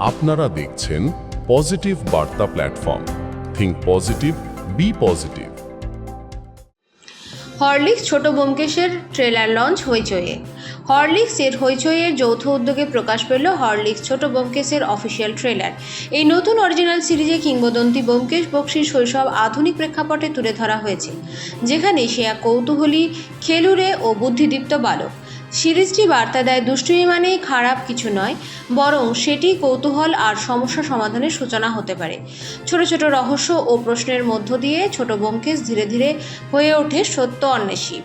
আপনারা দেখছেন পজিটিভ বার্তা platform. Think positive be positive Horlicks ছোট ব্যোমকেশের ট্রেলার লঞ্চ হইচইয়ে। হরলিক্স এর হইচইয়ের যৌথ উদ্যোগে প্রকাশ পেল হরলিক্স ছোট ব্যোমকেশের অফিসিয়াল ট্রেলার এই নতুন অরিজিনাল সিরিজে কিংবদন্তি ব্যোমকেশ বক্সির শৈশব আধুনিক প্রেক্ষাপটে তুলে ধরা হয়েছে, যেখানে সে এক কৌতূহলী, খেলুড়ে ও বুদ্ধিদীপ্ত বালক। সিরিজটি বার্তা দেয় দুষ্টুমি মানেই খারাপ কিছু নয়, বরং সেটি কৌতূহল আর সমস্যা সমাধানের সূচনা হতে পারে। ছোট ছোট রহস্য ও প্রশ্নের মধ্য দিয়ে ছোট ব্যোমকেশ ধীরে ধীরে হয়ে ওঠে সত্য অন্বেষী।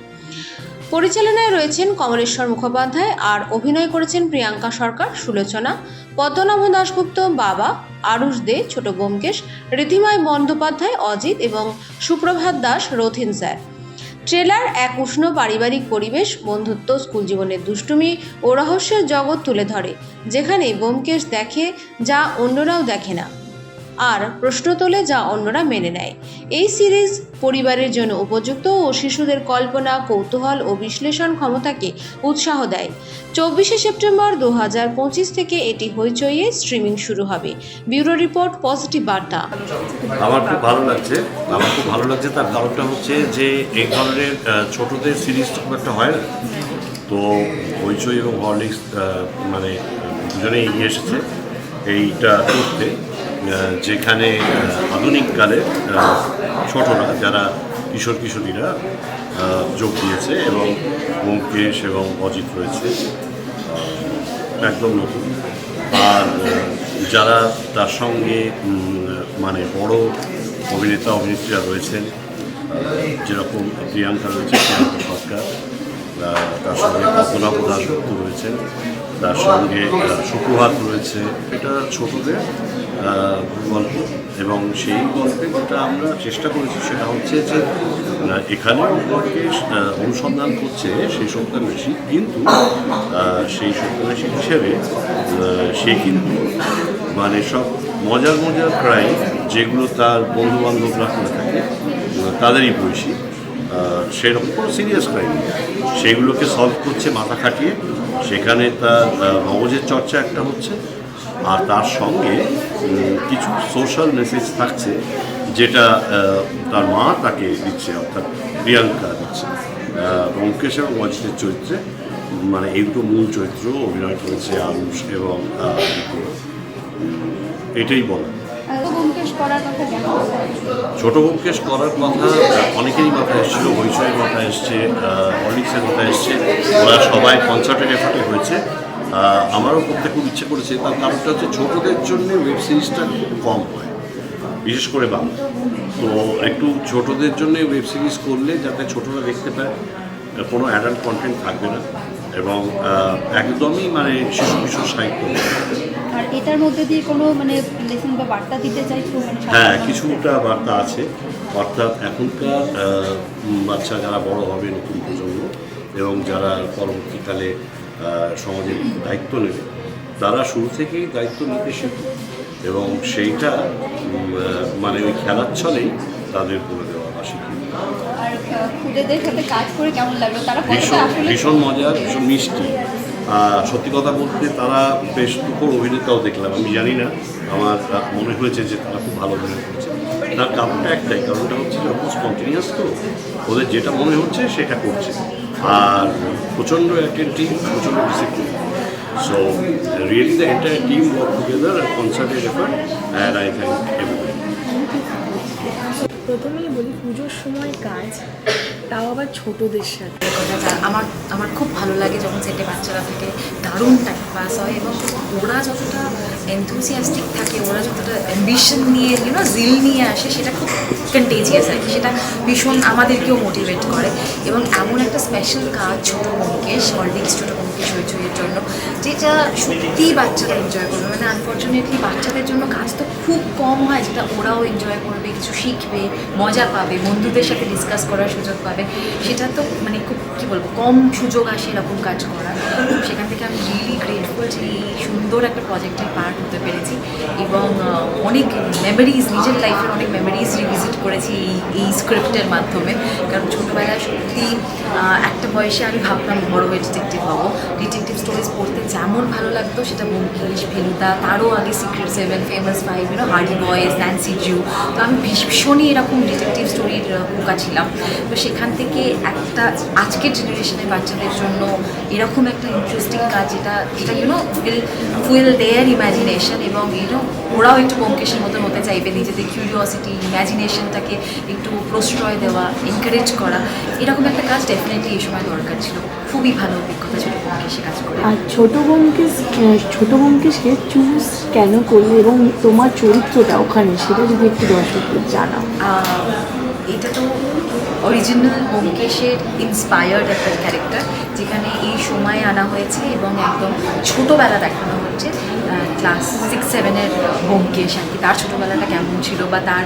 পরিচালনায় রয়েছেন কমলেশ্বর মুখোপাধ্যায় আর অভিনয় করেছেন প্রিয়াঙ্কা সরকার, সুলোচনা, পদ্মনাভ দাশগুপ্ত, বাবা, আরুষ দে, ছোট ব্যোমকেশ ঋদ্ধিময় বন্দ্যোপাধ্যায়, অজিত এবং সুপ্রভাত দাস রথিন স্যার। ট্রেলার, এক উষ্ণ পারিবারিক পরিবেশ, বন্ধুত্ব, স্কুল জীবনের দুষ্টুমি ও রহস্যের জগৎ তুলে ধরে, যেখানে বোমকেশ দেখে যা অন্যরাও দেখে না। আর প্রশ্ন তোলে যা অন্যরা মেনে নেয়। এই সিরিজ পরিবারের জন্য উপযুক্ত ও শিশুদের কল্পনা, কৌতূহল ও বিশ্লেষণ ক্ষমতাকে উৎসাহ দেয়। চব্বিশে সেপ্টেম্বর দু হাজার পঁচিশ থেকে এটি হইচইয়ে স্ট্রিমিং শুরু হবে। ব্যুরো রিপোর্ট, পজিটিভ বার্তা। আমার খুব ভালো লাগছে। আমার খুব ভালো লাগছে, তার কারণটা হচ্ছে যে এই ধরনের ছোটদের সিরিজ খুব একটা হয় না। তো হইচই এবং হরলিক্স মানে দুজনেই এগিয়ে এসেছে এইটা করতে। যেখানে আধুনিককালে ছোটরা, যারা কিশোর কিশোরীরা যোগ দিয়েছে এবং মুকেশ এবং অজিত রয়েছে একদম নতুন। আর যারা তার সঙ্গে মানে বড় অভিনেতা, অভিনেত্রীরা রয়েছেন যেরকম প্রিয়াঙ্কা রয়েছে, প্রিয়াঙ্কা সরকার তার সঙ্গে পদ্মনাভ যুক্ত রয়েছেন। তার সঙ্গে সুপ্রভাত রয়েছে। এটা ছোটদের। গল্প। এবং সেই গল্পে যেটা আমরা চেষ্টা করেছি সেটা হচ্ছে যে এখানে গল্পকে অনুসন্ধান করছে সেই সত্যান্বেষী কিন্তু সেই সত্যান্বেষী হিসেবে সে কিন্তু মানে সব মজার মজার ক্রাইম যেগুলো তার বন্ধু বান্ধবরা করে থাকে তাদেরই আহ, সেরকম কোনো সিরিয়াস ক্রাইম সেগুলোকে সলভ করছে মাথা খাটিয়ে। সেখানে তার মগজের চর্চা একটা হচ্ছে। আর তার সঙ্গে কিছু সোশ্যাল মেসেজ থাকছে, যেটা তার মা তাকে দিচ্ছে, অর্থাৎ প্রিয়াঙ্কা দিচ্ছে। রঙ্কেশ এবং অজিতের চরিত্রে মানে এই দুটো মূল চরিত্র অভিনয় করেছে আরুষ এবং এটাই বলা ছোট ব্যোমকেশ করার কথা, অনেকেরই মাথায় এসেছিল হইচয়ের মাথায় এসছে হরলিক্সের মাথায় এসছে। ওরা সবাই কনসার্টের এফার্টে হয়েছে। আমারও করতে খুব ইচ্ছে করেছে, তার কারণটা হচ্ছে ছোটদের জন্য ওয়েব সিরিজটা খুব কম হয়, বিশেষ করে বাংলা। তো একটু ছোটদের জন্য ওয়েব সিরিজ করলে যাতে ছোটরা দেখতে পায়, কোনো অ্যাডাল্ট কন্টেন্ট থাকবে না। এবং একদমই মানে শিশু কিশোর সাহিত্য। আর এটার মধ্যে দিয়ে কোনো মানে লেসন বা বার্তা দিতে চাইছো মানে হ্যাঁ কিছুটা বার্তা আছে। অর্থাৎ এখনকার বাচ্চা যারা বড় হবে নতুন প্রজন্ম এবং যারা পরবর্তীকালে সমাজের দায়িত্ব নেবে তারা শুরু থেকেই দায়িত্ব নিতে শেখে এবং সেইটা মানে ওই খেলার ছলেই তাদের করে খুদেদের সাথে কাজ করে কেমন লাগল? তারা ভীষণ ভীষণ মজার ভীষণ মিষ্টি। আর সত্যি কথা বলতে তারা বেশ তুখোর অভিনেতাও দেখলাম আমি জানি না। আমার মনে হয়েছে যে তারা খুব ভালো অভিনয় করছে। তার কারণটা একটাই কারণটা হচ্ছে যখন স্পন্টেনিয়াস তো। ওদের যেটা মনে হচ্ছে সেটা করছে। আর প্রচণ্ড একটা অ্যাটেন্টিভ প্রচণ্ড discipline so really the entire team work together concerted effort and I thank everybody প্রথমেই বলি পুজোর সময় কাজ তাও আবার ছোটদের সাথে। আমার আমার খুব ভালো লাগে যখন সেটে বাচ্চারা থাকে, দারুণ টাইম পাস হয় এবং ওরা যতটা এনথুসিয়াস্টিক থাকে, ওরা যতটা অ্যাম্বিশন নিয়ে ইউনো জিল নিয়ে আসে, সেটা খুব কন্টেজিয়াস আর কি। সেটা ভীষণ আমাদেরকেও মোটিভেট করে। এবং এমন একটা স্পেশাল কাজ ছোটো মনকে হরলিক্স ছোটো হইচইয়ের জন্য। যেটা সত্যিই বাচ্চারা এনজয় করবে। মানে আনফর্চুনেটলি বাচ্চাদের জন্য কাজ তো খুব কম হয়, যেটা ওরাও এনজয় করবে, কিছু শিখবে, মজা পাবে, বন্ধুদের সাথে ডিসকাস করার সুযোগ পাবে। সেটা তো মানে খুব কী বলব, কম সুযোগ আসে এরকম কাজ করার। সেখান থেকে আমি রিয়েলি গ্রেটফুল যে এই সুন্দর একটা প্রজেক্টে পার্ট হতে পেরেছি। এবং অনেক মেমোরিজ নিজের লাইফের অনেক মেমোরিজ রিভিজিট করেছি এই এই স্ক্রিপ্টের মাধ্যমে। কারণ ছোটোবেলায় সত্যি একটা বয়সে আমি ভাবতাম বড় হয়ে ডিটেকটিভ হব। ডিটেকটিভ স্টোরিজ পড়তে যেমন ভালো লাগতো, সেটা ব্যোমকেশ ফেলুদা, তারও আগে Secret Seven Famous Five you know Hardy Boys Nancy জিউ তো আমি ভীষণই এরকম ডিটেকটিভ স্টোরির পোকা ছিলাম। তো সেখান থেকে একটা আজকের জেনারেশনের বাচ্চাদের জন্য এরকম একটা ইন্টারেস্টিং কাজ, যেটা যেটা you know will fuel their imagination এবং ইউনো ওরাও একটু ব্যোমকেশের মতো হতে চাইবে, নিজেদের কিউরিওসিটি ইম্যাজিনেশনটাকে একটু প্রশ্রয় দেওয়া এনকারেজ করা। এরকম একটা কাজ ডেফিনেটলি এই সময় দরকার ছিল। খুবই ভালো অভিজ্ঞতা ছিল। করে। আর ছোট বোনকে ছোট বোনকেশকে চুজ কেন করলে এবং তোমার চরিত্রটা ওখানে সেটা যদি একটু দর্শকদের জানাও। এটা তো অরিজিনাল ব্যোমকেশের ইন্সপায়ার্ড একটা ক্যারেক্টার যেখানে এই সময়ে আনা হয়েছে এবং একদম ছোটোবেলা দেখানো হচ্ছে ক্লাস সিক্স সেভেনের ব্যোমকেশ আর কি। তার ছোটোবেলাটা কেমন ছিল বা তার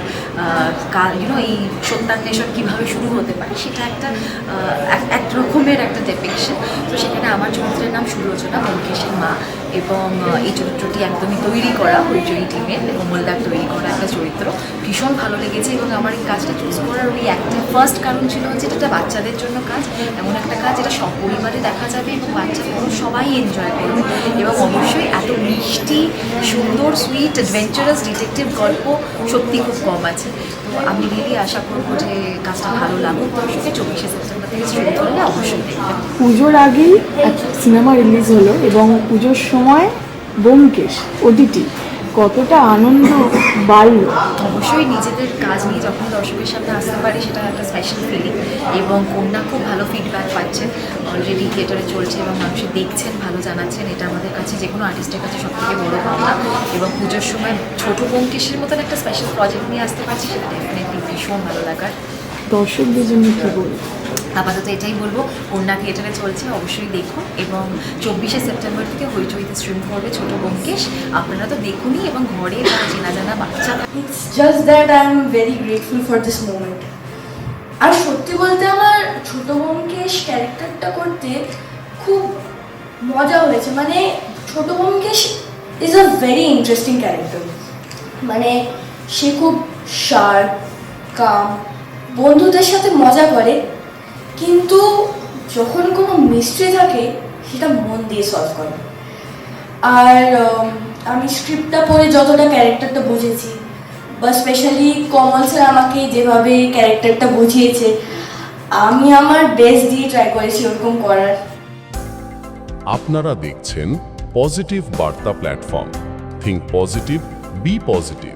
কাল ইউনো এই সত্যান্বেষণ কীভাবে শুরু হতে পারে, সেটা একটা এক- রকমের একটা ডেপিকশন তো সেখানে আমার চরিত্রের নাম সুলোচনা ব্যোমকেশের মা এবং এই চরিত্রটি একদমই তৈরি করা হইচই টিমের কোমলদার তৈরি করা একটা চরিত্র। ভীষণ ভালো লেগেছে এবং আমার এই কাজটা চুজ করার ওই একটা ফার্স্ট কারণ ছিল হচ্ছে এটা বাচ্চাদের জন্য কাজ, এমন একটা কাজ যেটা সব পরিবারে দেখা যাবে এবং বাচ্চা সবাই এনজয় করবে। এবং অবশ্যই এত মিষ্টি, সুন্দর সুইট অ্যাডভেঞ্চারাস ডিটেকটিভ গল্প সত্যি খুব কম আছে। তো আমি রিয়েলি আশা করব যে কাজটা ভালো লাগুক। দর্শকে চব্বিশে সেপ্টেম্বর থেকে স্ট্রিম করলে অবশ্যই পুজোর আগেই সিনেমা রিলিজ হলো এবং পুজোর সময় ব্যোমকেশ ওটিটি কতটা আনন্দ বাড়লো? অবশ্যই নিজেদের কাজ নিয়ে যখন দর্শকের সামনে আসতে পারি সেটা একটা স্পেশাল ফিলিং এবং কন্যা খুব ভালো ফিডব্যাক পাচ্ছেন অলরেডি থিয়েটারে চলছে এবং মানুষের দেখছেন ভালো জানাচ্ছেন। এটা আমাদের কাছে যে কোনো আর্টিস্টের কাছে সব থেকে বড় পাওনা এবং পুজোর সময় ছোট ব্যোমকেশের মতন একটা স্পেশাল প্রজেক্ট নিয়ে আসতে পারছি সেটা ডেফিনেটলি ভীষণ ভালো লাগার। দর্শকদের জন্য কী বলব? আপাতত এটাই বলব। কন্যা থিয়েটারে চলছে, অবশ্যই দেখুন এবং চব্বিশে সেপ্টেম্বর থেকে হইচইতে স্ট্রিম করবে ছোটো ব্যোমকেশ। আপনারা তো দেখুনই এবং ঘরে চেনা জানা বাচ্চা। It's just that I'm very grateful for this moment. আর সত্যি বলতে আমার ছোট বোনকেশ ক্যারেক্টারটা করতে খুব মজা হয়েছে। মানে ছোট বোনকেশ is a very interesting character মানে সে খুব শার্প কাম বন্ধুদের সাথে মজা করে। কিন্তু যখন কোনো মিস্ট্রি থাকে, সেটা মন দিয়ে সলভ করে। আর আমি স্ক্রিপ্টটা পড়ে যতটা ক্যারেক্টারটা বুঝেছি, বা স্পেশালি কমল স্যার আমাকে যেভাবে ক্যারেক্টারটা বুঝিয়েছে, আমি আমার বেস্ট দিয়ে ট্রাই করেছি ওরকম করার। আপনারা দেখছেন পজিটিভ বার্তা platform think positive be positive